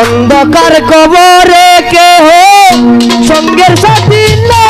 অন্ধকার কবরে কেহ সঙ্গের সাথী নেই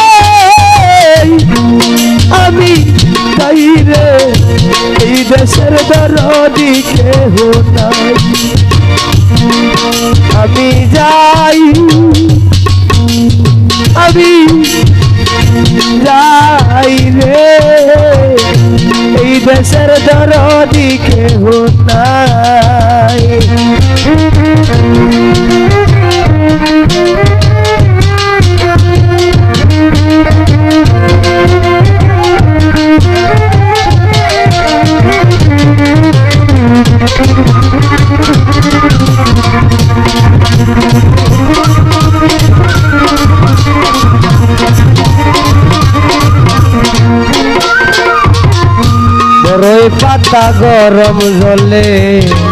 পাতা গরম জলে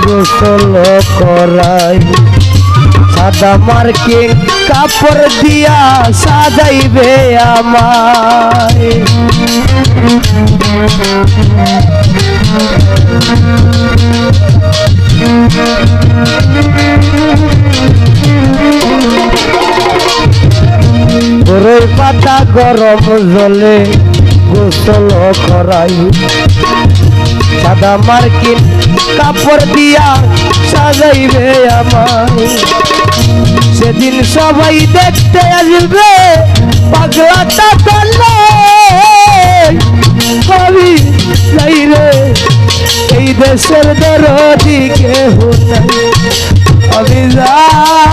গোসল করাই। সাদা মার্কিং কাপড় দিয়া সাজাইবে আমায়। বড়ই পাতা গরম জলে গোসল করাই। সাদা মার্কিন কাপড় দিয়া সাজাইবে আমায়। সেদিন সবাই দেখতে আসবে পাগলাটা করলে আমি যাই রে, এই দেশের দরদিকে নাই। আমি যাই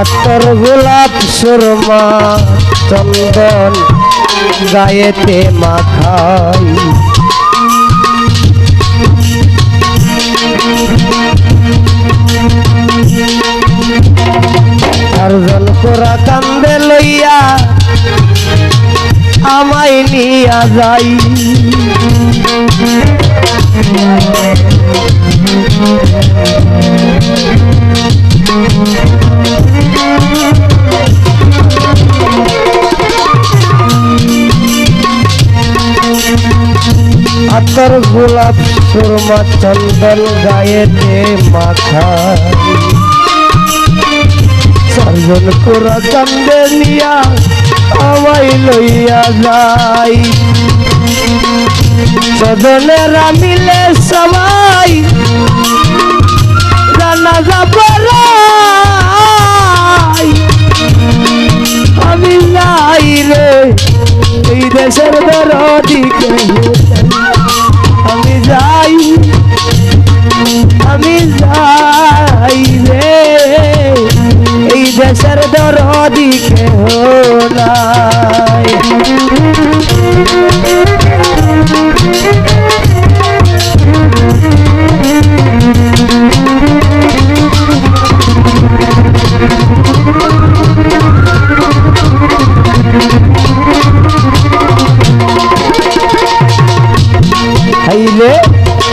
আতর গোলাপ সুরমা চন্দন গায়েতে মাখাই। চারজন কোরা কান্দে লইয়া আমায় নিয়া যাই। আতর গোলাপ সুরমা চন্দন গায়েতে মাখাই চারজন কোরা কান্দে নিয়া আমায় লইয়া যাই সদনেরা মিলে সবাই রান্না যাবরাই। আমি যাই রে, এই দেশের দরদিকে আমি যাই আমি যাই রে, এই দেশের দরদিকে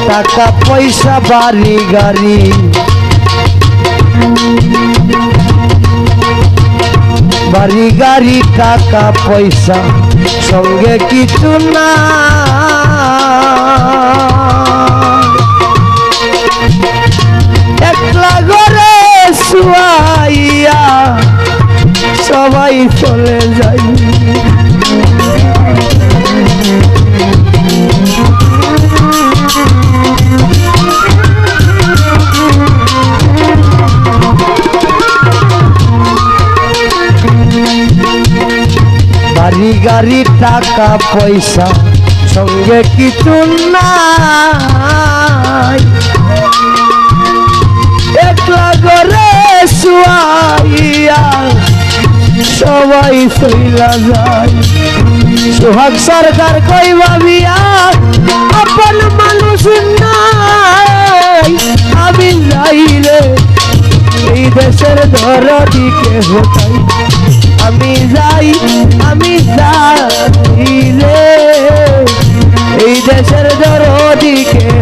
টাকা পয়সা বাড়ি গাড়ি। বাড়ি গাড়ি টাকা পয়সা সঙ্গে কিছু না। গাড়ি টাকা, পয়সা, সঙ্গে কিছু নাই। একলা করে শুয়াইয়া সবাই চইলা যায়। সোহাগ সরকার কই ভাবিয়া, আপন মানুষ নাই, আমি যাইলে এই দেশের দরদিকে হতাই আমি যাই আমি যাইলে এই দেশের দরদিকে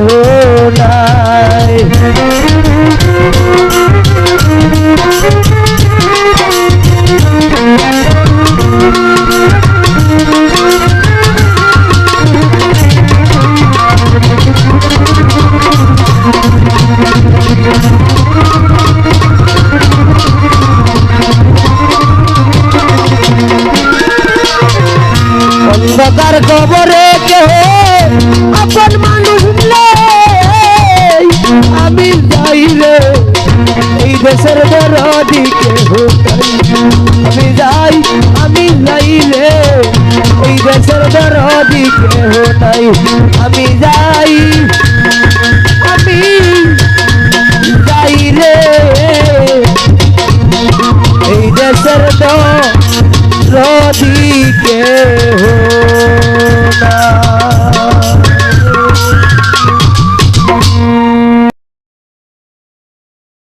অন্ধকার কবরে কেহ আপন মানুষ আমি যাইলে এই দেশের দরদি কেহ আমি যাই, আমি যাইলে এই দেশের দরদি কেহ নাই। আমি যাই, আমি যাইলে এই দেশের দরদি কেহ